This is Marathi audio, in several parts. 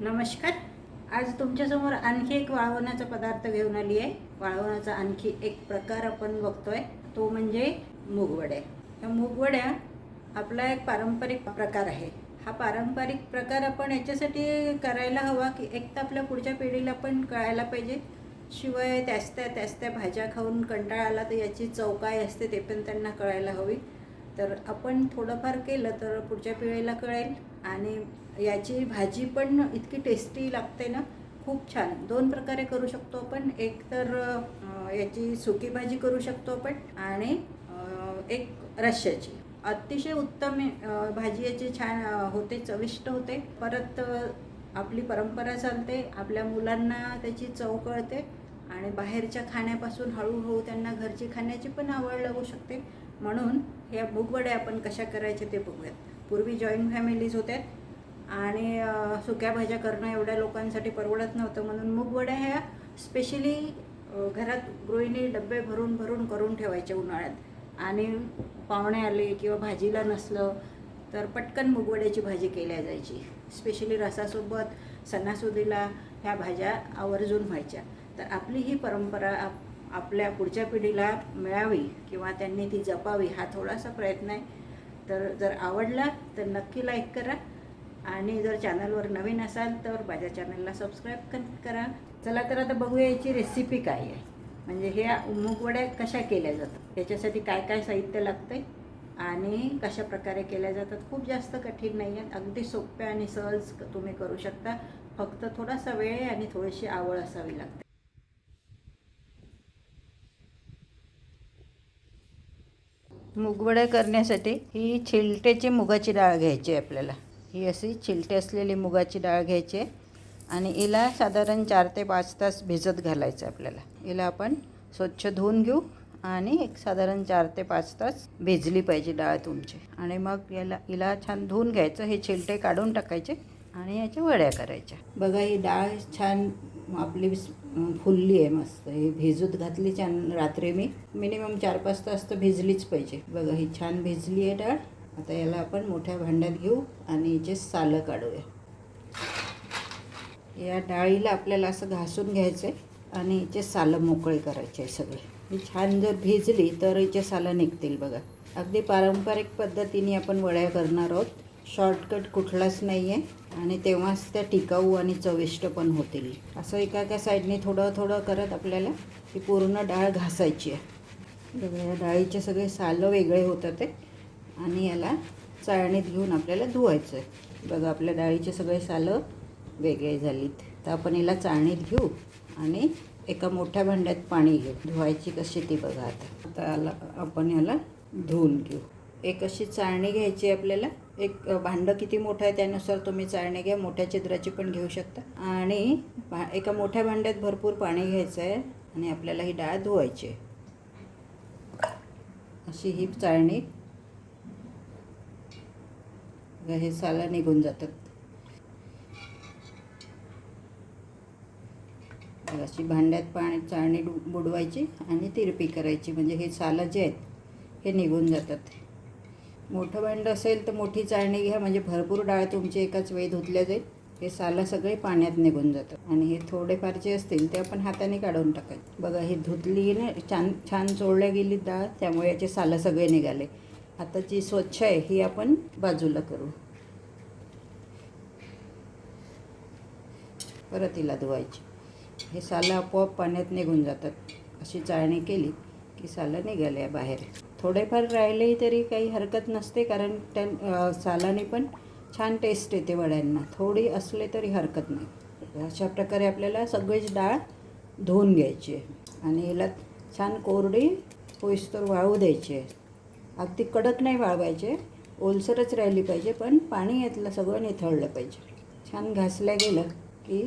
नमस्कार. आज तुमच्यासमोर आणखी एक वाळवण्याचा पदार्थ घेऊन आली आहे. वाळवण्याचा आणखी एक प्रकार आपण बघतोय. तो म्हणजे मुगवड्या. या मूगवड्या आपला एक पारंपरिक प्रकार आहे. हा पारंपरिक प्रकार आपण याच्यासाठी करायला हवा की एक तर आपल्या पुढच्या पिढीला पण कळायला पाहिजे. शिवाय त्याच त्या त्याच त्या भाज्या खाऊन कंटाळा आला तर याची चव काय असते ते पण त्यांना कळायला हवी. तर आपण थोडंफार केलं तर पुढच्या पिढीला कळेल आणि याची भाजी पण इतकी टेस्टी लागते ना खूप छान. दोन प्रकारे करू शकतो आपण. एक तर याची सुकी भाजी करू शकतो आपण आणि एक रश्श्याची. अतिशय उत्तम भाजी याची छान होते चविष्ट होते. परत आपली परंपरा चालते. आपल्या मुलांना त्याची चव कळते आणि बाहेरच्या खाण्यापासून हळूहळू त्यांना घरची खाण्याची पण आवड लागू शकते. म्हणून ह्या मुगवड्या आपण कशा करायच्या ते बघूयात. पूर्वी जॉईंट फॅमिलीज होत्या. आणि सुक्या भाज्या करणं एवढ्या लोकांसाठी परवडत नव्हतं. म्हणून मूगवड्या ह्या स्पेशली घरात गृहिणी डबे भरून भरून करून ठेवायचे उन्हाळ्यात. आणि पाहुणे आले किंवा भाजीला नसलं तर पटकन मुगवड्याची भाजी केल्या जायची. स्पेशली रसासोबत सणासुदीला ह्या भाज्या आवर्जून व्हायच्या. तर आपली ही परंपरा आप आपल्या पुढच्या पिढीला मिळावी किंवा त्यांनी ती जपावी हा थोडासा प्रयत्न आहे. तर जर आवडला तर नक्की लाईक करा. आणि जर चॅनलवर नवीन असाल तर माझ्या चॅनलला सबस्क्राईब करा चला तर आता बघूया याची रेसिपी काय आहे. म्हणजे ह्या मुगवड्या कशा केल्या जातात? याच्यासाठी काय काय साहित्य लागते आणि कशा प्रकारे केल्या जातात? खूप जास्त कठीण नाही आहेत अगदी सोप्या आणि सहज तुम्ही करू शकता. फक्त थोडासा वेळ आहे आणि थोडीशी आवड असावी लागते. मुगवड्या करण्यासाठी ही छिलट्याची मुगाची डाळ घ्यायची आहे आपल्याला. ही अशी चिलटे असलेली मुगाची डाळ घ्यायची आणि हिला साधारण चार ते पाच तास भिजत घालायचं आपल्याला. हिला आपण स्वच्छ धुवून घेऊ आणि एक साधारण चार ते पाच तास भिजली पाहिजे डाळ तुमची. आणि मग याला हिला छान धुवून घ्यायचं हे चिलटे काढून टाकायचे आणि याच्या वड्या करायच्या. बघा ही डाळ छान आपली फुलली आहे मस्त. ही भिजूत घातली छान रात्री मी मिनिमम चार पाच तास तर भिजलीच पाहिजे. बघा ही छान भिजली आहे डाळ. आता याला आपण मोठ्या भांड्यात घेऊ आणि याचे सालं काढूया. या डाळीला आपल्याला असं घासून घ्यायचं आहे आणि याचे सालं मोकळे करायचे आहे सगळे. ही छान जर भिजली तर हिचे सालं निघतील बघा. अगदी पारंपरिक पद्धतीने आपण वड्या करणार आहोत. शॉर्टकट कुठलाच नाही आहे आणि तेव्हाच त्या टिकाऊ आणि चविष्ट पण होतील. असं एका एका साईडने थोडं थोडं करत आपल्याला ती पूर्ण डाळ घासायची आहे. बघा या डाळीचे सगळे सालं वेगळे होतात ते आणि याला चाळणीत घेऊन आपल्याला धुवायचं आहे बघा आपल्या डाळीचे सगळे सालं वेगळे झालीत. तर आपण याला चाळणीत घेऊ आणि एका मोठ्या भांड्यात पाणी घेऊ. धुवायची कशी ती बघा आता. आता याला आपण याला धुवून घेऊ. एक अशी चाळणी घ्यायची आहे आपल्याला. एक भांडं किती मोठं आहे त्यानुसार तुम्ही चाळणी घ्या. मोठ्या छिद्राची पण घेऊ शकता. आणि भा एका मोठ्या भांड्यात भरपूर पाणी घ्यायचं आहे आणि आपल्याला ही डाळ धुवायची आहे. अशी ही चाळणी हे साला निघून जातात. अशी भांड्यात पाणी चाळणी डु- बुडवायची आणि तिरपी करायची. म्हणजे हे सालं जे आहेत हे निघून जातात. मोठं भांडं असेल तर मोठी चाळणी घ्या. म्हणजे भरपूर डाळ तुमची एकाच वेळी धुतल्या जाईल. हे सालं सगळे पाण्यात निघून जातात. आणि हे थोडेफार जे असतील ते आपण हाताने काढून टाकायचे. बघा हे धुतली ना छान छान चोळल्या गेली डाळ त्यामुळे याचे सालं सगळे निघाले. आता जी स्वच्छ आहे ही आपण बाजूला करू. परत हिला धुवायची. हे सालं आपोआप पाण्यात निघून जातात. अशी चाळणी केली की सालं निघाले बाहेर. थोडेफार राहिलेही तरी काही हरकत नसते कारण त्या सालाने पण छान टेस्ट येते वड्यांना. थोडी असले तरी हरकत नाही. अशा प्रकारे आपल्याला सगळीच डाळ धुवून घ्यायची आहे. आणि हिला छान कोरडी होईस्तोर वाळू द्यायची आहे. अगदी कडक नाही वाळवायचे. ओलसरच राहिली पाहिजे पण पाणी यातलं सगळं निथळलं पाहिजे. छान घासल्या गेलं की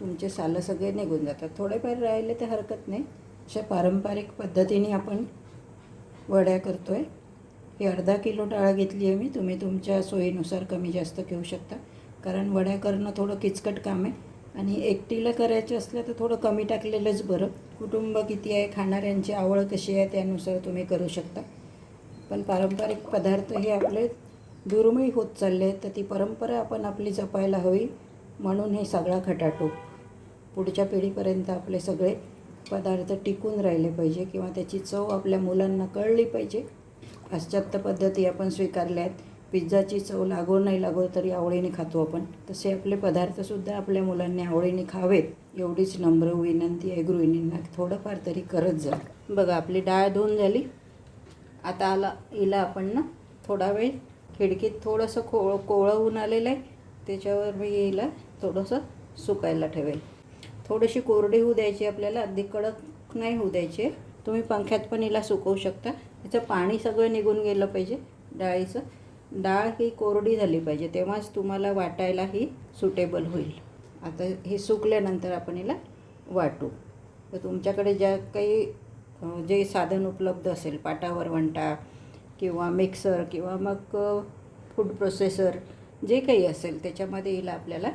तुमचे सालं सगळे निघून जातात. थोडेफार राहिले तर हरकत नाही. अशा पारंपरिक पद्धतीने आपण वड्या करतो आहे ही अर्धा किलो डाळ घेतली आहे मी. तुम्ही तुमच्या सोयीनुसार कमी जास्त घेऊ शकता. कारण वड्या करणं थोडं किचकट काम आहे. आणि एकटीला करायचं असलं तर थोडं कमी टाकलेलंच बरं. कुटुंब किती आहे खाणाऱ्यांची आवड कशी आहे त्यानुसार तुम्ही करू शकता. पण पारंपरिक पदार्थ हे आपले दुर्मिळ होत चालले आहेत तर ती परंपरा आपण आपली जपायला हवी म्हणून हे सगळा खटाटोप पुढच्या पिढीपर्यंत आपले सगळे पदार्थ टिकून राहिले पाहिजे किंवा त्याची चव आपल्या मुलांना कळली पाहिजे. पाश्चात्य पद्धती आपण स्वीकारल्या आहेत. पिझ्झाची चव लागो नाही लागो तरी आवडीने खातो आपण. तसे आपले पदार्थसुद्धा आपल्या मुलांनी आवडीने खावेत एवढीच नम्र विनंती आहे गृहिणींना. थोडंफार तरी करत जा. बघा आपली डाळ धुवून झाली. आता आला हिला आपण ना थोडा वेळ खिडकीत थोडंसं कोळ कोवळं ऊन आलेलं आहे. त्याच्यावर मी हिला थोडंसं सुकायला ठेवेल. थोडीशी कोरडी होऊ द्यायची आपल्याला अगदी कडक नाही होऊ द्यायची. तुम्ही पंख्यात पण हिला सुकवू शकता. त्याचं पाणी सगळं निघून गेलं पाहिजे. डाळीचं डाळ ही कोरडी झाली पाहिजे. तेव्हाच तुम्हाला वाटायला ही सुटेबल होईल. आता हे सुकल्यानंतर आपण हिला वाटू. तर तुमच्याकडे ज्या काही जे साधन उपलब्ध असेल पाटावर वंटा किंवा मिक्सर किंवा मग फूड प्रोसेसर जे काही असेल त्याच्यामध्ये हिला आपल्याला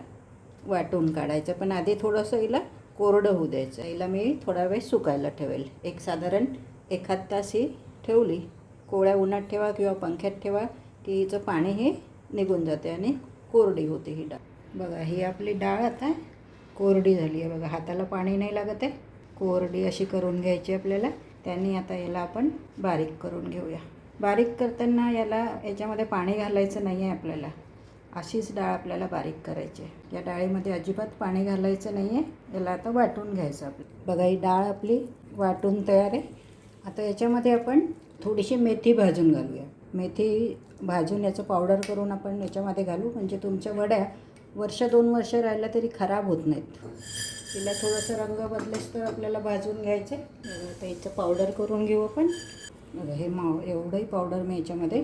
वाटून काढायचं. पण आधी थोडंसं हिला कोरडं होऊ द्यायचं. हिला मी थोडा वेळ सुकायला ठेवेल. एक साधारण एखाद तास ही ठेवली. कोळ्या उन्हात ठेवा किंवा पंख्यात ठेवा की हिचं पाणी हे निघून जाते आणि कोरडी होते ही डाळ. बघा ही आपली डाळ आता कोरडी झाली आहे. बघा हाताला पाणी नाही लागत आहे. कोरडी अशी करून घ्यायची आपल्याला. त्यांनी आता याला आपण बारीक करून घेऊया. बारीक करताना याला याच्यामध्ये पाणी घालायचं नाही आहे आपल्याला. अशीच डाळ आपल्याला बारीक करायची आहे. या डाळीमध्ये अजिबात पाणी घालायचं नाही आहे. याला आता वाटून घ्यायचं आपलं. बघा ही डाळ आपली वाटून तयार आहे. आता याच्यामध्ये आपण थोडीशी मेथी भाजून घालूया. मेथी भाजून याचं पावडर करून आपण याच्यामध्ये घालू. म्हणजे तुमच्या वड्या वर्ष दोन वर्ष राहिला तरी खराब होत नाहीत. तिला थोडंसं रंग बदलेस तर आपल्याला भाजून घ्यायचे. आता याचं पावडर करून घेऊ आपण. बघा हे माव एवढंही पावडर मी याच्यामध्ये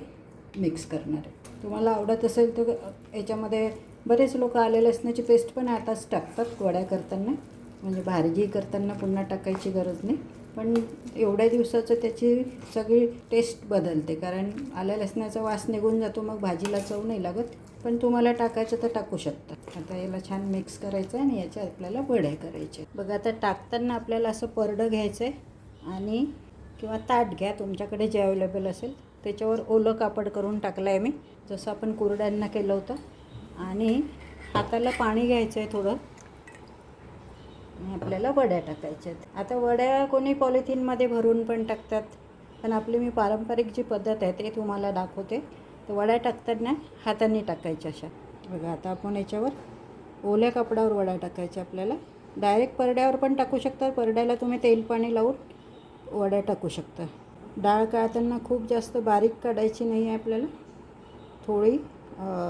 मिक्स करणार आहे. तुम्हाला आवडत असेल तर याच्यामध्ये बरेच लोक आले लसणाची पेस्ट पण आताच टाकतात वड्या करताना. म्हणजे भाजी करताना पुन्हा टाकायची गरज नाही. पण एवढ्या दिवसाचं त्याची सगळी टेस्ट बदलते. कारण आल्या लसणाचा वास निघून जातो मग भाजीला चव नाही लागत. पण तुम्हाला टाकायचं तर टाकू शकता. आता याला छान मिक्स करायचं आहे आणि याचे आपल्याला वड्या करायचे. बघा आता टाकताना आपल्याला असं परडं घ्यायचं आहे आणि किंवा ताट घ्या तुमच्याकडे जे अवेलेबल असेल. त्याच्यावर ओलं कापड करून टाकलं आहे मी. जसं आपण कुरड्यांना केलं होतं. आणि हाताला पाणी घ्यायचं आहे थोडं. आणि आपल्याला वड्या टाकायच्या आहेत आता वड्या कोणी पॉलिथिनमध्ये भरून पण टाकतात पण आपली मी पारंपरिक जी पद्धत आहे ते तुम्हाला दाखवते. तर वड्या टाकताना हाताने टाकायच्या अशा. बघा आता आपण याच्यावर ओल्या कपड्यावर वड्या टाकायच्या आपल्याला. डायरेक्ट परड्यावर पण टाकू शकता परड्याला तुम्ही तेल पाणी लावून वड्या टाकू शकता. डाळ काढताना खूप जास्त बारीक काढायची नाही आहे आपल्याला. थोडी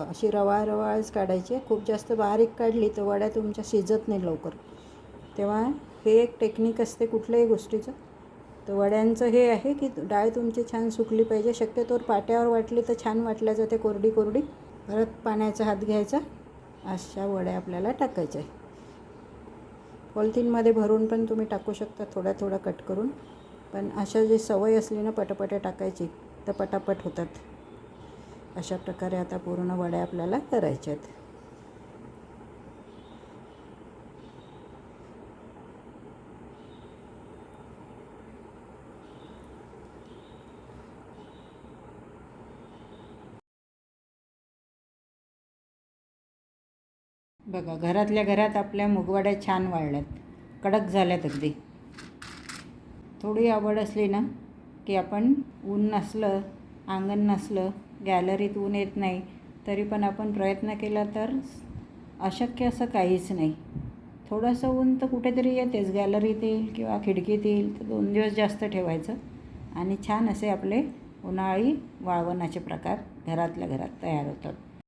अशी रवाळ रवाळच काढायची आहे. खूप जास्त बारीक काढली तर वड्या तुमच्या शिजत नाही लवकर. तेव्हा हे एक टेक्निक असते कुठल्याही गोष्टीचं. तर वड्यांचं हे आहे की डाळ तुमची छान सुकली पाहिजे. शक्यतोवर पाट्यावर वाटली तर छान वाटल्या जाते कोरडी कोरडी. परत पाण्याचा हात घ्यायचा. अशा वड्या आपल्याला टाकायच्या आहे पॉलिथिनमध्ये भरून पण तुम्ही टाकू शकता थोड्या थोडा कट करून. पण अशा जी सवय असली ना पटापट टाकायची तर पटापट होतात. अशा प्रकारे आता पूर्ण वड्या आपल्याला करायच्या आहेत. बघा घरातल्या घरात आपल्या मुगवाड्या छान वाळल्यात. कडक झाल्यात अगदी. थोडी आवड असली ना की आपण ऊन नसलं अंगण नसलं गॅलरीत ऊन येत नाही तरी पण आपण प्रयत्न केला तर अशक्य असं काहीच नाही. थोडंसं ऊन तर कुठेतरी येतेच. गॅलरीत येईल किंवा खिडकीत येईल तर दोन दिवस जास्त ठेवायचं. आणि छान असे आपले उन्हाळी वाळवणाचे प्रकार घरातल्या घरात तयार होतात.